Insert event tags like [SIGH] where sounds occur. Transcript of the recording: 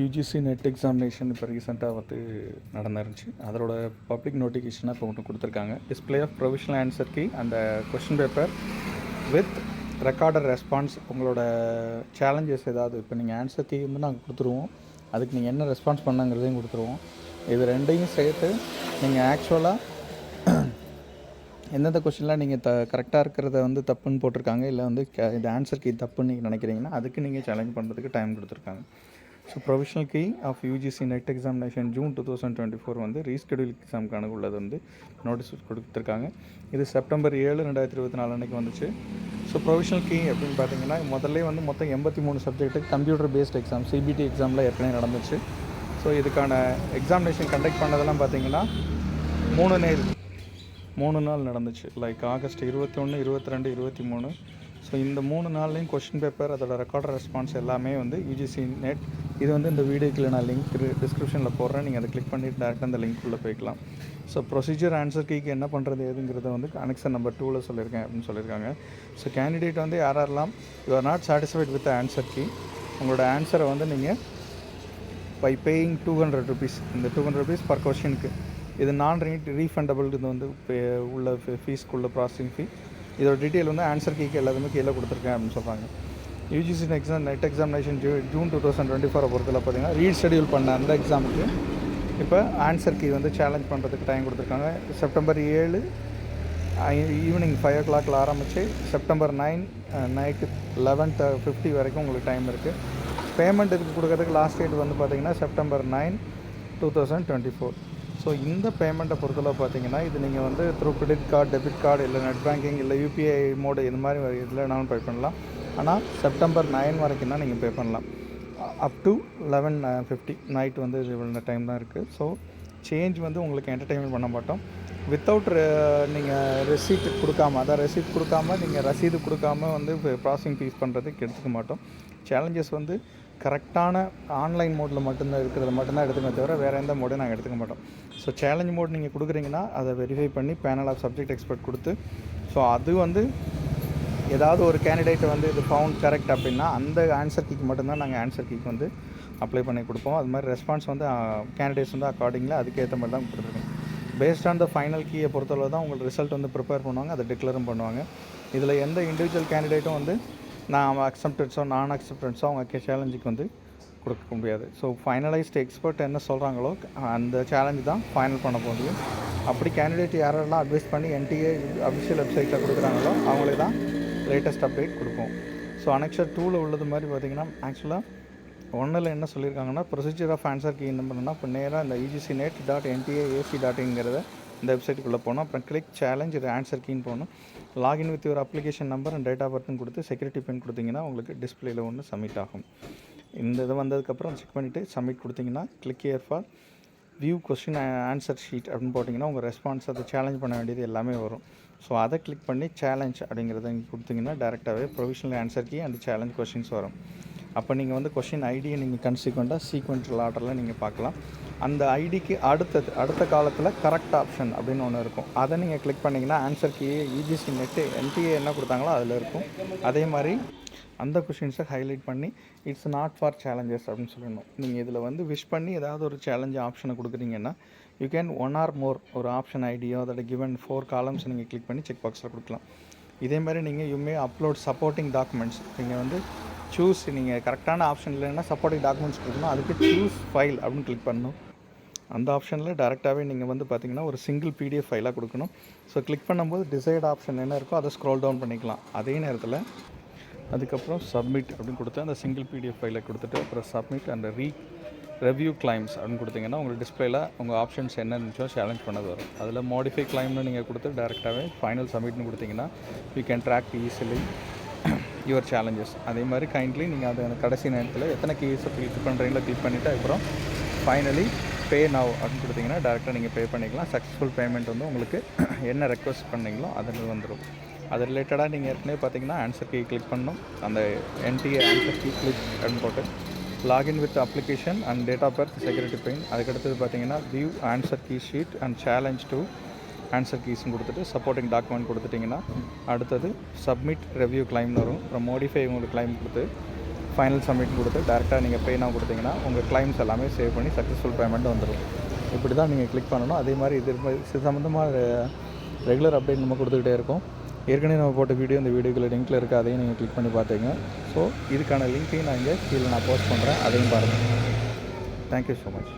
UGC NET examination இப்போ ரீசெண்டாக வந்து நடந்துருந்துச்சு. அதோட பப்ளிக் நோட்டிஃபிகேஷனாக இப்போ ஒன்று கொடுத்துருக்காங்க. Display of provisional answer key அந்த question paper with recorded response உங்களோட சேலஞ்சஸ் ஏதாவது இப்போ நீங்கள் ஆன்சர் கீ வந்து நாங்கள் கொடுத்துருவோம். அதுக்கு நீங்கள் என்ன ரெஸ்பான்ஸ் பண்ணாங்கிறதையும் கொடுத்துருவோம். இது ரெண்டையும் சேர்த்து நீங்கள் ஆக்சுவலாக எந்தெந்த கொஷின்லாம் நீங்கள் த கரெக்டாக இருக்கிறத வந்து தப்புன்னு போட்டிருக்காங்க இல்லை வந்து க இது ஆன்சர் கீ தப்புன்னு நீங்கள் நினைக்கிறீங்கன்னா அதுக்கு நீங்கள் சேலஞ்ச் பண்ணுறதுக்கு டைம் கொடுத்துருக்காங்க. So provisional key of UGC NET examination June two thousand twenty four வந்து ரீஸ்கெடியூல் எக்ஸாமுக்கான உள்ளது வந்து நோட்டீஸ் கொடுத்துருக்காங்க. இது செப்டம்பர் ஏழு ரெண்டாயிரத்தி இருபத்தி நாலு அன்றைக்கி வந்துச்சு. ஸோ ப்ரொவிஷனல் கீ அப்படின்னு பார்த்தீங்கன்னா முதல்ல வந்து மொத்தம் எண்பத்தி மூணு subject computer based exam CBT எக்ஸாமில் ஏற்கனவே நடந்துச்சு. ஸோ இதுக்கான எக்ஸாமினேஷன் கண்டக்ட் பண்ணதெல்லாம் பார்த்தீங்கன்னா மூணு நேர் மூணு நாள் நடந்துச்சு. லைக் ஆகஸ்ட் இருபத்தி ஒன்று இருபத்தி ரெண்டு இருபத்தி மூணு. ஸோ இந்த மூணு நாள்லேயும் கொஷின் பேப்பர் அதோட ரெக்கார்டர் ரெஸ்பான்ஸ் எல்லாமே வந்து யூஜிசி நெட் இது வந்து இந்த வீடியோக்குள்ள நான் லிங்க் டிஸ்கிரிப்ஷனில் போடுறேன். நீங்கள் அதை கிளிக் பண்ணிட்டு டேரெக்டாக அந்த லிங்க் உள்ளே போய்க்கலாம் ஸோ ப்ரொசீஜர் ஆன்சர் கீக்கு என்ன பண்ணுறது ஏதுங்கிறத வந்து கனெக்ஷன் நம்பர் டூவில் சொல்லியிருக்கேன் அப்படின்னு சொல்லியிருக்காங்க. ஸோ கேண்டிடேட் வந்து யார் யாரெல்லாம் you are not satisfied with answer key உங்களோட ஆன்சரை வந்து நீங்கள் by paying two hundred rupees இந்த டூ ஹண்ட்ரட் ருபீஸ் பர் கொஷினுக்கு இது நான் ரீ ரீஃபண்டபிள் இது வந்து உள்ள ஃபீஸ்க்குள்ள ப்ராசஸிங் ஃபீ இதோட டீட்டெயில் வந்து ஆன்சர் கீக்கு எல்லாத்துமே கீழே கொடுத்துருக்கேன் அப்படின்னு சொல்கிறாங்க யூஜிசி எக்ஸாம் நெட் எக்ஸாமினேஷன் ஜூ ஜூன் டூ தௌசண்ட் டுவெண்ட்டி ஃபோரை பொறுத்தல பார்த்தீங்கன்னா ரீஷெடியூல் பண்ண அந்த எக்ஸாமுக்கு இப்போ ஆன்சர் கீ வந்து சேலஞ்ச் பண்ணுறதுக்கு டைம் கொடுத்துருக்காங்க. செப்டம்பர் ஏழு ஈவினிங் ஃபைவ் ஓ கிளாக்கில் ஆரம்பித்து September nine night eleven fifty வரைக்கும் உங்களுக்கு டைம் இருக்குது பேமெண்ட் இதுக்கு கொடுக்கறதுக்கு லாஸ்ட் டேட் வந்து பார்த்தீங்கன்னா September nine two thousand twenty four so இந்த பேமெண்ட்டை பொறுத்தளவு பார்த்தீங்கன்னா இது நீங்கள் வந்து through credit card debit card இல்லை நெட் பேங்கிங் இல்லை யூபிஐ மோடு இந்த மாதிரி இதில் வேணாலும் பே பண்ணலாம். ஆனால் செப்டம்பர் நைன் வரைக்கும் தான் நீங்கள் பே பண்ணலாம் up to eleven fifty night வந்து இது இவ்வளோ டைம் தான் இருக்குது ஸோ சேஞ்ச் வந்து உங்களுக்கு என்டர்டெயின்மெண்ட் பண்ண மாட்டோம். வித்தவுட் நீங்கள் ரெசீட் கொடுக்காம அதான் ரெசீட் கொடுக்காம நீங்கள் ரசீது கொடுக்காம வந்து ப்ராசஸிங் ஃபீஸ் பண்ணுறதுக்கு எடுத்துக்க மாட்டோம். சேலஞ்சஸ் வந்து கரெக்டான ஆன்லைன் மோடில் மட்டும்தான் இருக்கிறத மட்டும்தான் எடுத்துக்கமே தவிர வேறு எந்த மோடையும் நாங்கள் எடுத்துக்க மாட்டோம். ஸோ சேலஞ்ச் மோட் நீங்கள் கொடுக்குறீங்கன்னா அதை வெரிஃபை பண்ணி பேனல் ஆஃப் சப்ஜெக்ட் எக்ஸ்பர்ட் கொடுத்து ஸோ அது வந்து ஏதாவது ஒரு கேண்டிடேட் வந்து இது ஃபவுண்ட் கரெக்ட் அப்படின்னா அந்த ஆன்சர் கீக்கு மட்டும்தான் நாங்கள் ஆன்சர் கீக்கு வந்து அப்ளை பண்ணி கொடுப்போம். அது மாதிரி ரெஸ்பான்ஸ் வந்து கேண்டிடேட்ஸ் வந்து அக்கார்டிங்கில் அதுக்கேற்ற மாதிரி தான் கொடுத்துருக்கோம். பேஸ்ட் ஆன் த ஃபைனல் கீயை பொறுத்தளவு தான் உங்களுக்கு ரிசல்ட் வந்து ப்ரிப்பேர் பண்ணுவாங்க அதை டிக்ளரும் பண்ணுவாங்க. இதில் எந்த இண்டிவிஜுவல் கேண்டிடேட்டும் வந்து நான் அக்செப்டன்ஸோ நான் அக்செப்டன்ஸோ அவங்க சேலஞ்சுக்கு வந்து கொடுக்க முடியாது. ஸோ ஃபைனலைஸ்ட் எக்ஸ்பர்ட் என்ன சொல்கிறாங்களோ அந்த சேலஞ்சு தான் ஃபைனல் பண்ண முடியும் அப்படி கேண்டிடேட் யாரெல்லாம் அட்வைஸ் பண்ணி என்டிஏ அஃபிஷியல் வெப்சைட்டில் கொடுக்குறாங்களோ அவங்களுக்கு தான் லேட்டஸ்ட் அப்டேட் கொடுப்போம். ஸோ அனெக்ஷர் டூவில் உள்ளது மாதிரி பார்த்திங்கன்னா ஆக்சுவலாக ஒன்றில் என்ன சொல்லியிருக்காங்கன்னா ப்ரொசீஜர் ஆஃப் ஆன்சர் கீ என்ன பண்ணணும்னா இப்போ நேராக இந்த UGC NET dot NTA AC dot இங்கிறத இந்த வெப்சைட்டுக்குள்ளே போனோம் அப்புறம் கிளிக் சேலஞ்ச் இது ஆன்சர் கீன்னு போகணும். Login with your application number and date of பர்த்தும் கொடுத்து செக்யூரிட்டி பின் கொடுத்தீங்கன்னா உங்களுக்கு டிஸ்பிளேயில் ஒன்று சப்மிட் ஆகும். இந்த இது வந்ததுக்கப்புறம் செக் பண்ணிவிட்டு சப்மிட் கொடுத்தீங்கன்னா click here for view question answer sheet அப்படின்னு போட்டிங்கன்னா உங்கள் ரெஸ்பான்ஸ் அதை சேலஞ்ச் பண்ண வேண்டியது எல்லாமே வரும். ஸோ அதை கிளிக் பண்ணி சேலஞ்ச் அப்படிங்கிறத நீங்கள் கொடுத்தீங்கன்னா டேரெக்டாகவே provisional answer key and challenge questions வரும். அப்போ நீங்கள் வந்து கொஷின் ஐடியை நீங்கள் கன்சிக்வெண்ட்டாக சீக்வென்ஷியல் ஆர்டரில் நீங்கள் பார்க்கலாம். அந்த ஐடிக்கு அடுத்தது அடுத்த காலத்தில் கரெக்ட் ஆப்ஷன் அப்படின்னு ஒன்று இருக்கும். அதை நீங்கள் கிளிக் பண்ணிங்கன்னா answer key UGC NET NTA என்ன கொடுத்தாங்களோ அதில் இருக்கும். அதே மாதிரி அந்த கொஷின்ஸை ஹைலைட் பண்ணி இட்ஸ் நாட் ஃபார் சேலஞ்சஸ் அப்படின்னு சொல்லணும். நீங்கள் இதில் வந்து விஷ் பண்ணி ஏதாவது ஒரு சேலஞ்சு ஆப்ஷனை கொடுக்குறீங்கன்னா you can one or more ஒரு ஆப்ஷன் ஐடியோ அதோட கிவன் ஃபோர் காலம்ஸ் நீங்கள் கிளிக் பண்ணி செக் பாக்ஸில் கொடுக்கலாம். இதே மாதிரி நீங்கள் யூமே அப்லோட் சப்போர்ட்டிங் டாக்குமெண்ட்ஸ் நீங்கள் வந்து சூஸ் நீங்கள் கரெக்டான ஆப்ஷன் இல்லைன்னா சப்போர்ட்டிங் டாக்குமெண்ட்ஸ் கொடுக்கணும். அதுக்கு சூஸ் ஃபைல் அப்படின்னு கிளிக் பண்ணணும். அந்த ஆப்ஷனில் டேரெக்டாகவே நீங்கள் வந்து பார்த்தீங்கன்னா ஒரு சிங்கிள் பிடிஎஃப் ஃபைலாக கொடுக்கணும். ஸோ கிளிக் பண்ணும்போது டிசைட் ஆப்ஷன் என்ன இருக்கோ அதை ஸ்க்ரோல் டவுன் பண்ணிக்கலாம். அதே நேரத்தில் அதுக்கப்புறம் சப்மிட் அப்படின்னு கொடுத்து அந்த சிங்கிள் பிடிஎஃப் ஃபைலை கொடுத்துட்டு அப்புறம் submit and re review claims அப்படின்னு கொடுத்தீங்கன்னா உங்களுக்கு டிஸ்பிளேல உங்கள் ஆப்ஷன்ஸ் என்ன இருந்துச்சோ சேலஞ்ச் பண்ணது வரும். அதில் மாடிஃபை கிளைம்னு நீங்கள் கொடுத்து டேரெக்டாகவே ஃபைனல் சப்மிட்னு கொடுத்தீங்கன்னா you can track easily your challenges அதே மாதிரி கைண்ட்லி நீங்கள் அதை அந்த கடைசி நேரத்தில் எத்தனை கீஸை கிளிக் பண்ணுறீங்களோ கிளிக் பண்ணிவிட்டு அப்புறம் ஃபைனலி பே நவ் அப்படின்னு கொடுத்தீங்கன்னா டேரெக்டாக நீங்கள் பே பண்ணிக்கலாம். சக்ஸஸ்ஃபுல் பேமெண்ட் வந்து உங்களுக்கு [CLEARS THROAT] என்ன ரெக்வஸ்ட் பண்ணீங்களோ அதில் வந்துடும் அது ரிலேட்டடாக நீங்கள் ஏற்கனவே பார்த்தீங்கன்னா ஆன்சர் கீ கிளிக் பண்ணணும். அந்த என்டிஏ ஆன்சர் கீ கிளிக் அப்படின்னு போட்டு login with application and date of birth security pin அதுக்கடுத்தது பார்த்தீங்கன்னா view answer key sheet and challenge to answer கீஸும் கொடுத்துட்டு சப்போர்ட்டிங் டாக்குமெண்ட் கொடுத்துட்டிங்கன்னா அடுத்தது சப்மிட் ரெவ்யூ கிளைம்னு வரும். அப்புறம் மோடிஃபை உங்களுக்கு கிளைம் கொடுத்து ஃபைனல் சப்மிட் கொடுத்து டேரெக்டாக நீங்கள் பே நான் கொடுத்தீங்கன்னா உங்கள் கிளைம்ஸ் எல்லாமே சேவ் பண்ணி சக்ஸஸ்ஃபுல் பேமெண்ட் வந்துடும் இப்படி தான் நீங்கள் கிளிக் பண்ணணும். அதே மாதிரி இது இது சம்மந்தமாக ரெகுலர் அப்டேட் நம்ம கொடுத்துக்கிட்டே இருக்கோம். ஏற்கனவே நம்ம போட்ட வீடியோ இந்த வீடியோக்குள்ள லிங்க்கில் இருக்குது அதையும் நீங்கள் கிளிக் பண்ணி பார்த்துங்க ஸோ இதுக்கான லிங்க்கையும் நான் இங்கே கீழே நான் போஸ்ட் பண்ணுறேன் அதையும் பாருங்கள் தேங்க்யூ ஸோ மச்